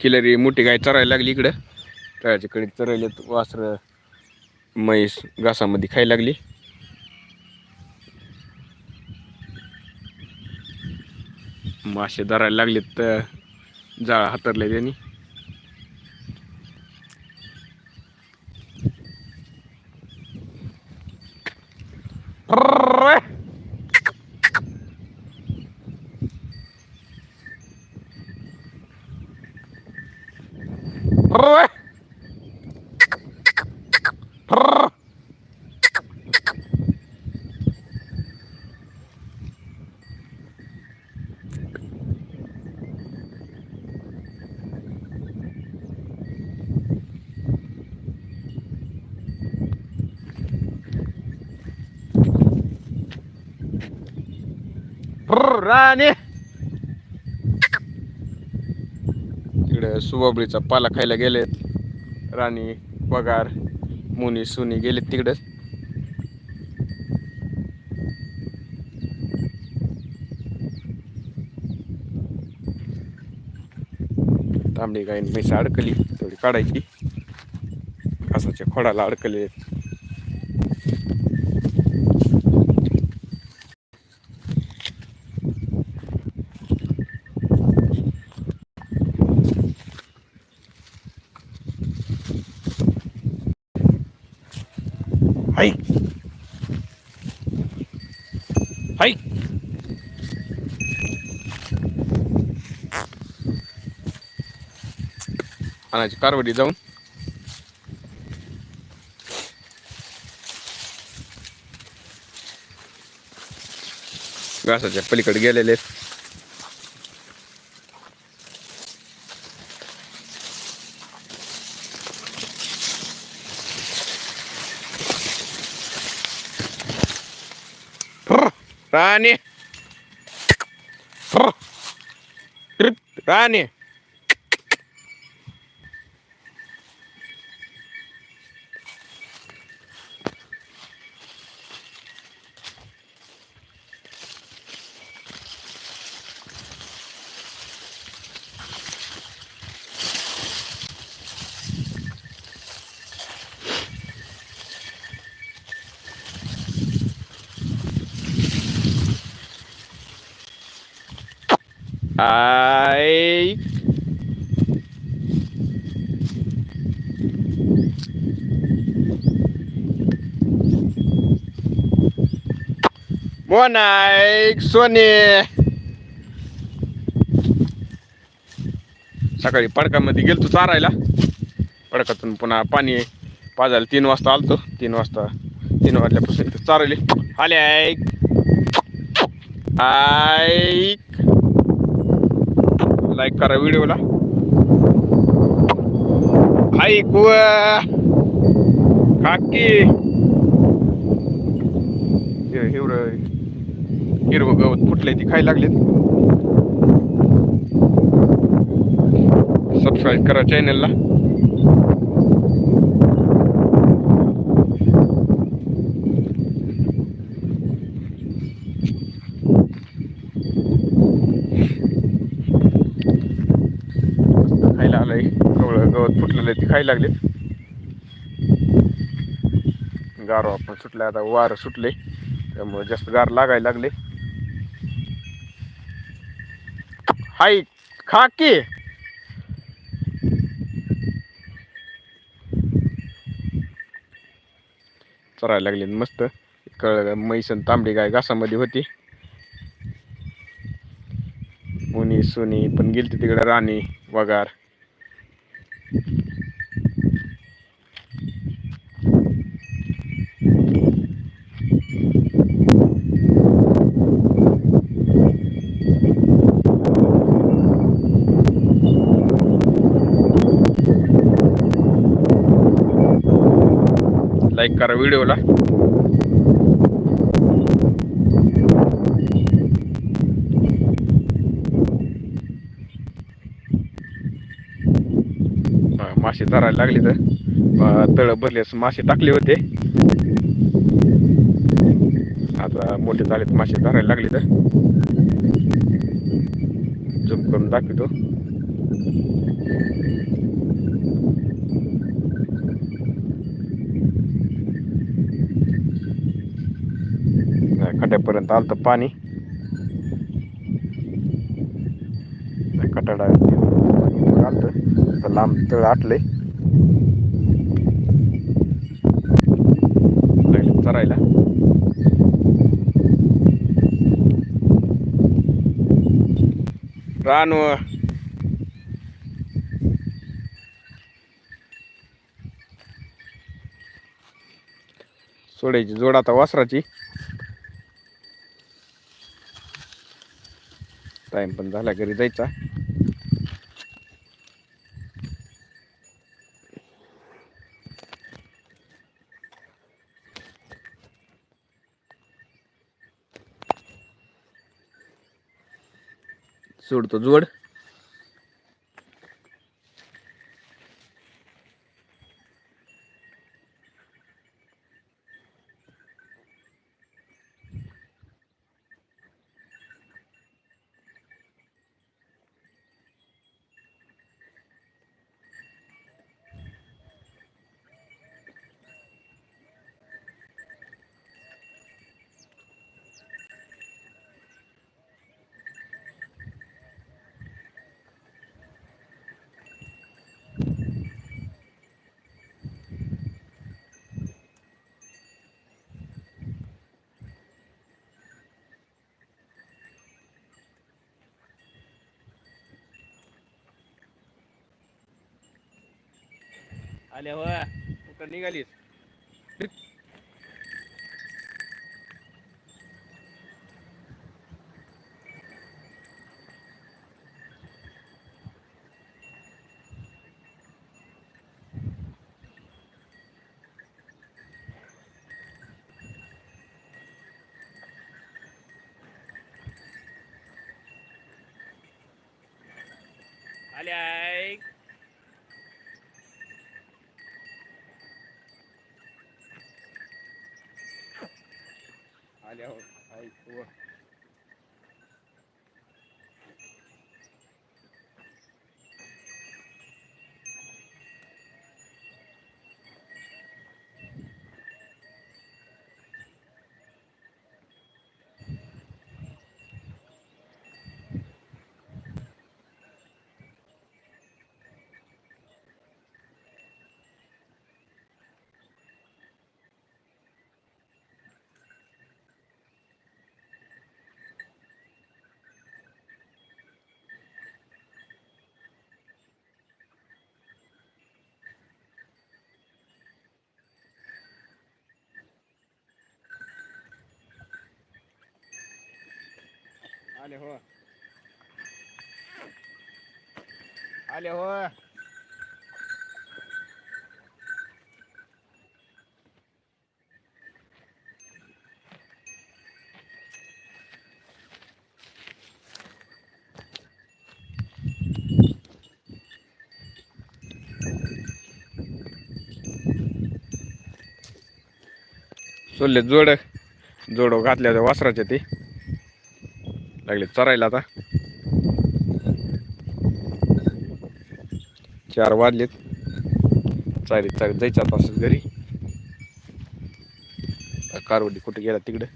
किलरी मोठी गाय चरायला लागली इकडं. तळ्याच्याकडे चरायलेत वासर म्हैस घासामध्ये खायला लागली. मासे धरायला लागलेत तर जाळ हातरले त्यांनी. राणे. इकडे सुबाबळीचा पाला खायला गेलेत राणी पगार मुनी सुनी गेलेत तिकडं. तांबडी गायन म्हैस अडकली तेवढी काढायची. कासाच्या खोडाला अडकले हाय हाय कारवडी जाऊन. घासाच्या पलीकडे गेलेले आहेत. राणी राणी आय मोनाईक सोने सकाळी पडकामध्ये गेलतो चारायला. पडकातून पुन्हा पाणी पाजायला तीन वाजता आलतो. तीन वाजता तीन वाजल्यापासून इथं चारले आले ऐक. ऐक. लाईक करा व्हिडिओला. ऐक काकी. हे- हिरव हिरवं गवत फुटलंय ती खायला लागलेत. सबस्क्राईब करा चॅनलला काही आलंय गवत फुटलेलं ते खायला लागले गारवा आपण सुटला आता वारं सुटले त्यामुळे जास्त गार लागायला लागले. हाय खा की. चरायला लागले मस्त. कळ म्हैस आणि तांबडी गाय घासामध्ये होती. मुनी सुनी पण गेलती तिकडे राणी वगार. लाईक करा व्हिडिओला. मासे धरायला लागले तर. तळ भरल्यास मासे टाकले होते. आता मोठे झालेत मासे धरायला लागले तर. झुम करून दाखवतो. खड्ड्यापर्यंत आलं पाणी. कटाडा आलं तर लांब तळ आटलंय. चरायला रान सोडायची जोड आता वासराची. टाइम पण झाला घरी जायचा. सोडतो जोड. आले हो कुठं निघालीस. आले आल्या हो ऐक व. आले हो. आले हो. सोडले जोड जोडो घातल्या त्या वासराच्या ते. लागले. चरायला आता. चार वाजलेत. चालेल चालेल. जायचं आता असं घरी. कारवडी कुठे गेला तिकडे?